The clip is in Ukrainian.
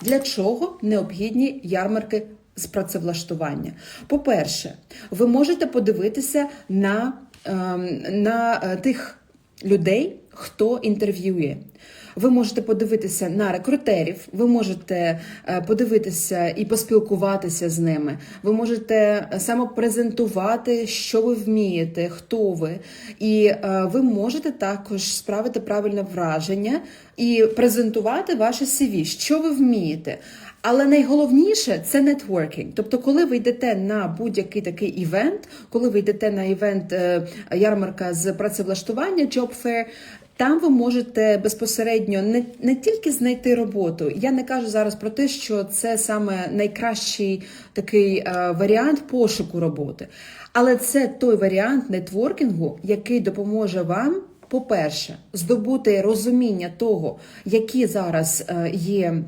Для чого необхідні ярмарки з працевлаштування? По-перше, ви можете подивитися на, ем, на е, тих людей, хто інтерв'ює. Ви можете подивитися на рекрутерів, ви можете е, подивитися і поспілкуватися з ними. Ви можете самопрезентувати, що ви вмієте, хто ви, і е, ви можете також справити правильне враження і презентувати ваше CV, що ви вмієте. Але найголовніше це нетворкінг. Тобто, коли ви йдете на будь-який такий івент, коли ви йдете на івент е, ярмарка з працевлаштування, job fair, там ви можете безпосередньо не, не тільки знайти роботу. Я не кажу зараз про те, що це саме найкращий такий е, варіант пошуку роботи, але це той варіант нетворкінгу, який допоможе вам. По-перше, здобути розуміння того, які зараз е, є